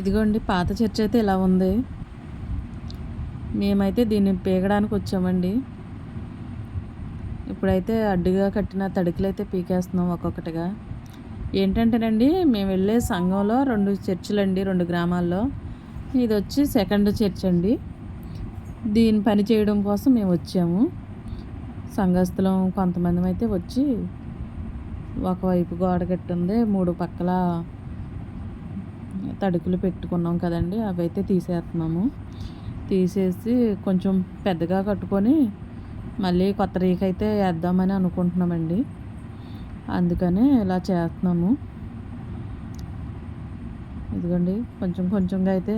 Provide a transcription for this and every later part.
ఇదిగోండి పాత చర్చ్ అయితే ఇలా ఉంది. మేమైతే దీన్ని పీకడానికి వచ్చామండి. ఇప్పుడైతే అడ్డుగా కట్టిన తడికలు అయితే పీకేస్తున్నాం ఒక్కొక్కటిగా. ఏంటంటేనండి మేము వెళ్ళే సంఘంలో రెండు చర్చిలండి రెండు గ్రామాల్లో. ఇది వచ్చి సెకండ్ చర్చ్ అండి. దీని పని చేయడం కోసం మేము వచ్చాము. సంఘస్థలం కొంతమంది అయితే వచ్చి ఒకవైపు గోడ కట్టింది మూడు పక్కల తడుకులు పెట్టుకున్నాం కదండి అవి అయితే తీసేస్తున్నాము. తీసేసి కొంచెం పెద్దగా కట్టుకొని మళ్ళీ కొత్త రేఖ అయితే వేద్దామని అనుకుంటున్నామండి. అందుకనే ఇలా చేస్తున్నాము. ఇదిగోండి కొంచెం కొంచెంగా అయితే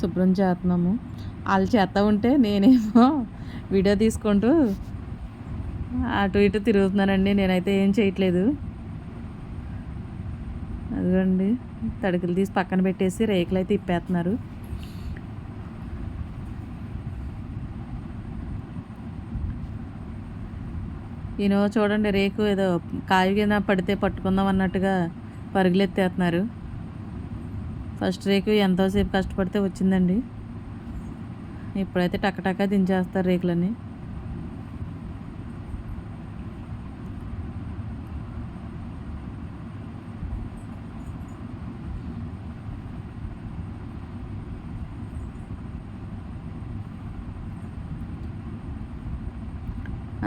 శుభ్రం చేస్తున్నాము. వాళ్ళు చేస్తూ ఉంటే నేనేమో వీడియో తీసుకుంటూ అటు ఇటు తిరుగుతున్నానండి నేనైతే ఏం చేయట్లేదు. అదిగోండి. తడికలు తీసి పక్కన పెట్టేసి రేకులు అయితే ఇప్పేస్తున్నారు. ఈయన చూడండి రేకు ఏదో కాయ కింద పడితే పట్టుకుందాం అన్నట్టుగా పరుగులెత్తేస్తున్నారు ఫస్ట్ రేకు ఎంతోసేపు కష్టపడితే వచ్చిందండి. ఇప్పుడైతే టక్కటక్క దించేస్తారు రేకులని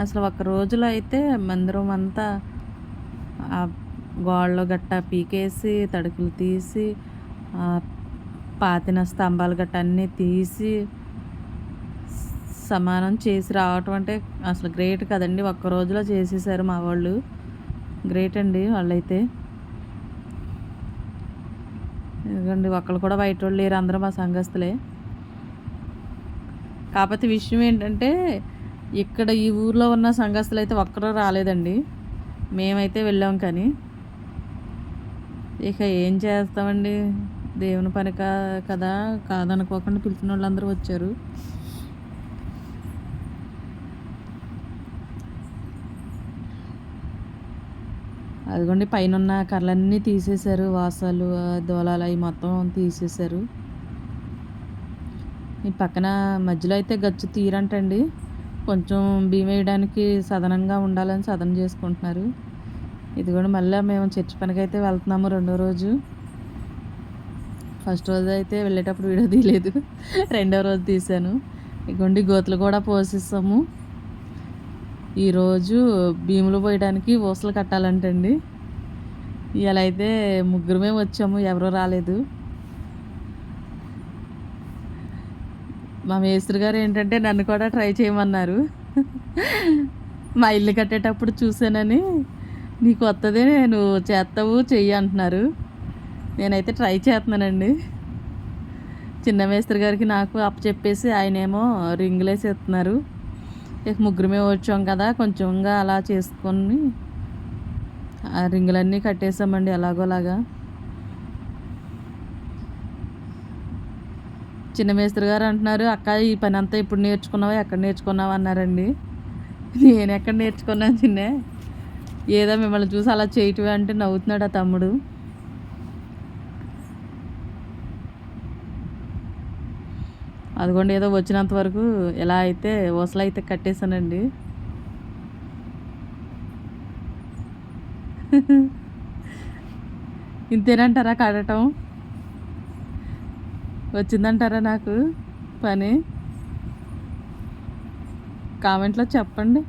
అసలు ఒక రోజులో అయితే మందిరం అంతా గోడలు గట్ట పీకేసి తడుకులు తీసి పాతిన స్తంభాలు గట్ట అన్నీ తీసి సమానం చేసి రావటం అంటే అసలు గ్రేట్ కదండి. ఒక్క రోజులో చేసేసారు మా వాళ్ళు. గ్రేట్ అండి వాళ్ళైతే. ఎందుకండి ఒక్కళ్ళు కూడా బయట వాళ్ళు లేరు అందరూ మా సంఘస్థులే. కాకపోతే విషయం ఏంటంటే ఇక్కడ ఈ ఊర్లో ఉన్న సంఘస్థులు అయితే ఒక్కరూ రాలేదండి. మేమైతే వెళ్ళాం కానీ. ఇక ఏం చేస్తామండి? దేవుని పని కా కదా? కాదనుకోకుండా పిలిచిన వాళ్ళందరూ వచ్చారు. అదిగోండి పైన ఉన్న కర్రలన్నీ తీసేశారు. వాసాలు దోలాలు అవి మొత్తం తీసేశారు. ఈ పక్కన మధ్యలో అయితే గచ్చు తీరంటండి. కొంచెం బియ్యం వేయడానికి సదనంగా ఉండాలని సదనం చేసుకుంటున్నారు. ఇది కూడా మళ్ళీ మేము చర్చి పనికైతే వెళ్తున్నాము రెండో రోజు. ఫస్ట్ రోజు అయితే వెళ్ళేటప్పుడు వీడియో తీయలేదు. రెండో రోజు తీసాను ఇగోండి గోతులు కూడా పోషిస్తాము ఈరోజు భీములు పోయడానికి ఊసలు కట్టాలంటండి. ఇలా అయితే ముగ్గురమే వచ్చాము ఎవరూ రాలేదు. మా మేస్త్రి గారు ఏంటంటే నన్ను కూడా ట్రై చేయమన్నారు. మా ఇల్లు కట్టేటప్పుడు చూసానని నీకు వస్తుంది నేను చేస్తావు చెయ్యి అంటున్నారు. నేనైతే ట్రై చేస్తున్నానండి చిన్న మేస్త్రి గారికి నాకు అప్పచెప్పేసి ఆయనేమో రింగులేసి ఇస్తున్నారు ఇక ముగ్గురమే వచ్చాం కదా కొంచెంగా అలా చేసుకొని ఆ రింగులన్నీ కట్టేసామండి ఎలాగోలాగా. చిన్న మేస్త్రి గారు అంటున్నారు అక్క ఈ పని అంతా ఇప్పుడు నేర్చుకున్నావా? ఎక్కడ నేర్చుకున్నావా? అన్నారండి. నేను ఎక్కడ నేర్చుకున్నాను చిన్నే? ఏదో మిమ్మల్ని చూసి అలా చేయటమే అంటే నవ్వుతున్నాడు ఆ తమ్ముడు? అదిగోండి ఏదో వచ్చినంత వరకు ఎలా అయితే ఊసలు అయితే కట్టేశానండి. ఇంతేనంటారా కడటం? వచ్చిందంటారా నాకు? పని? కామెంట్లో చెప్పండి.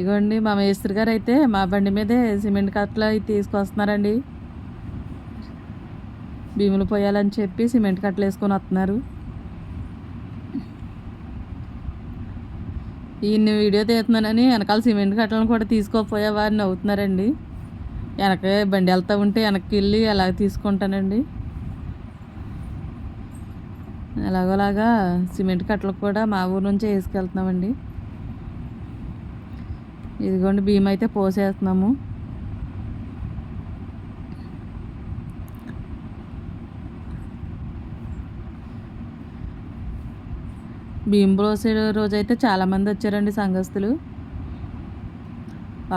ఇగోండి మా మేస్త్రి గారు అయితే మా బండి మీదే సిమెంట్ కట్టలు తీసుకొస్తున్నారండి. భీములు పోయాలని చెప్పి సిమెంట్ కట్టలు వేసుకొని వస్తున్నారు. ఈయన్ని వీడియో తీస్తున్నానని వెనకాల సిమెంట్ కట్టలను కూడా తీసుకోపోయావా అని అవుతున్నారండి వెనక బండి వెళ్తూ ఉంటే వెనక్కి వెళ్ళి అలా తీసుకుంటానండి. ఎలాగోలాగా సిమెంట్ కట్టలు కూడా మా ఊరు నుంచే వేసుకెళ్తున్నామండి. ఇదిగోండి బియ్యం అయితే పోసేస్తున్నాము. బియ్యం పోసే రోజైతే చాలామంది వచ్చారండి సంఘస్థులు.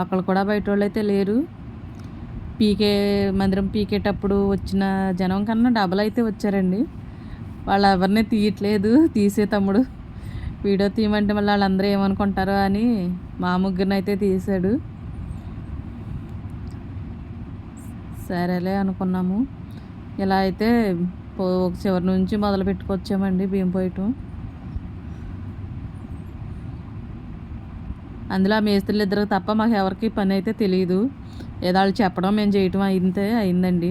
ఒకళ్ళు కూడా బయట వాళ్ళు అయితే లేరు. పీకే మందిరం పీకేటప్పుడు వచ్చిన జనం కన్నా డబల్ అయితే వచ్చారండి. వాళ్ళు ఎవరిని తీయట్లేదు తీసే తమ్ముడు. వీడియో తీయమంటే మళ్ళీ వాళ్ళందరూ ఏమనుకుంటారో అని మా ముగ్గురిని అయితే తీసాడు. సరేలే అనుకున్నాము. ఇలా అయితే ఒక చివరి నుంచి మొదలు పెట్టుకొచ్చామండి బియ్యం పోయటం. అందులో ఆ మేస్త్రులు ఇద్దరు తప్ప మాకు ఎవరికి పని అయితే తెలియదు ఏదో వాళ్ళు చెప్పడం మేము చేయటం అయితే అయిందండి.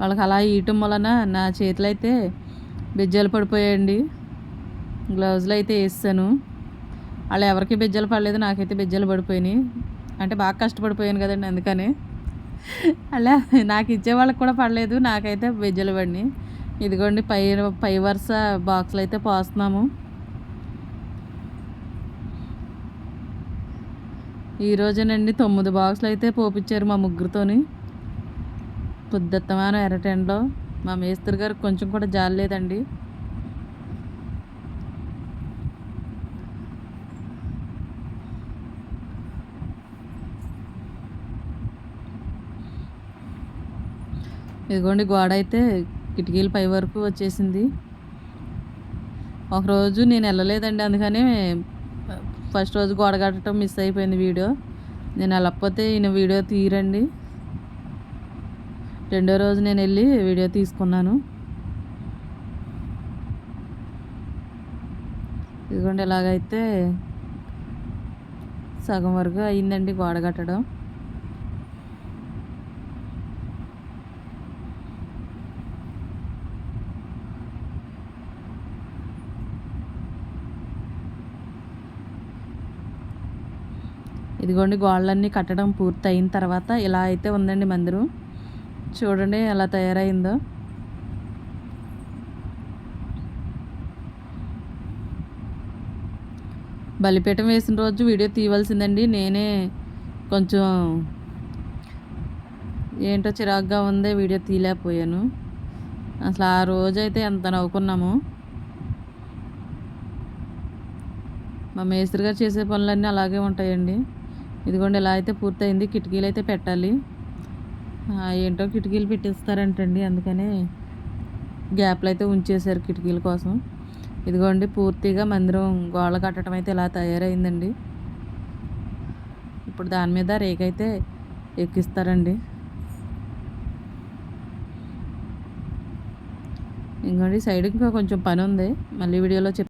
వాళ్ళకి అలా వేయటం వలన నా చేతులు అయితే బిజ్జలు పడిపోయాయండి. గ్లౌజులు అయితే వేసాను వాళ్ళు ఎవరికి బిజ్జలు పడలేదు నాకైతే బిజ్జలు పడిపోయినాయి. అంటే బాగా కష్టపడిపోయాను కదండి అందుకని. అలా నాకు ఇచ్చే వాళ్ళకి కూడా పడలేదు నాకైతే బిజ్జలు పడినాయి. ఇదిగోండి పై పై వరుస బాక్సులు అయితే పోస్తున్నాము ఈరోజేనండి తొమ్మిది బాక్సులు అయితే పోపించారు మా ముగ్గురితోని. పొద్దుత్తమానం ఎర్రటెండలో మా మేస్త్రి గారు కొంచెం కూడా జాలేదండి ఇదిగోండి గోడ అయితే కిటికీల పై వరకు వచ్చేసింది. ఒకరోజు నేను వెళ్ళలేదండి అందుకని ఫస్ట్ రోజు గోడ కట్టడం మిస్ అయిపోయింది వీడియో. నేను వెళ్ళకపోతే ఈయన వీడియో తీరండి. రెండో రోజు నేను వెళ్ళి వీడియో తీసుకున్నాను. ఇదిగోండి ఎలాగైతే సగం వరకు అయిందండి గోడ కట్టడం. ఇదిగోండి గోడలన్నీ కట్టడం పూర్తి అయిన తర్వాత ఇలా అయితే ఉందండి మందిరం. చూడండి ఎలా తయారైందో. బలిపీఠం వేసిన రోజు వీడియో తీయవలసిందండి. నేనే కొంచెం ఏంటో చిరాగ్గా ఉందే వీడియో తీయలేకపోయాను. అసలు ఆ రోజైతే ఎంత నవ్వుకున్నాము. మా మేస్త్రి గారు చేసే పనులన్నీ అలాగే ఉంటాయండి. ఇదిగోండి ఇలా అయితే పూర్తయింది. కిటికీలు అయితే పెట్టాలి. ఏంటో కిటికీలు పెట్టిస్తారంటండి అందుకనే గ్యాప్లు అయితే ఉంచేశారు కిటికీల కోసం. ఇదిగోండి పూర్తిగా మందిరం గోళ్ళ కట్టడం అయితే ఇలా తయారైందండి. ఇప్పుడు దాని మీద రేకైతే ఎక్కిస్తారండి. ఇంకోండి సైడ్ ఇంకా కొంచెం పని ఉంది మళ్ళీ వీడియోలో చెప్